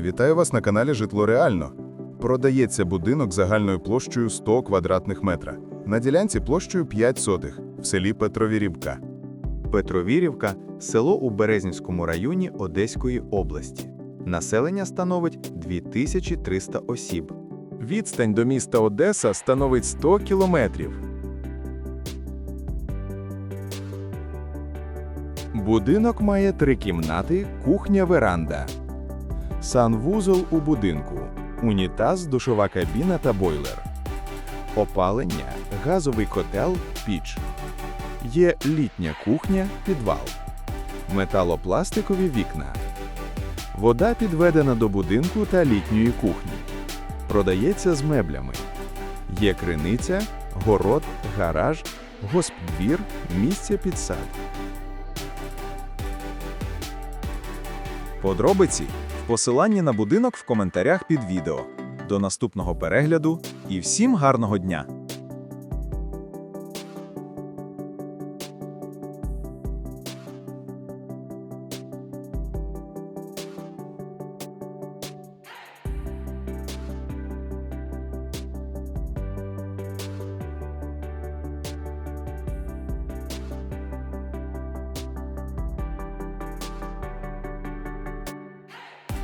Вітаю вас на каналі Житло Реально. Продається будинок загальною площею 100 квадратних метра. На ділянці площею 5 сотих в селі Петровірівка. Петровірівка село у Березнівському районі Одеської області. Населення становить 2300 осіб. Відстань до міста Одеса становить 100 кілометрів. Будинок має три кімнати, кухня, веранда. Санвузол у будинку, унітаз, душова кабіна та бойлер. Опалення, газовий котел, піч. Є літня кухня, підвал. Металопластикові вікна. Вода підведена до будинку та літньої кухні. Продається з меблями. Є криниця, город, гараж, госпдвір, місце під сад. Подробиці посиланні на будинок в коментарях під відео. До наступного перегляду і всім гарного дня!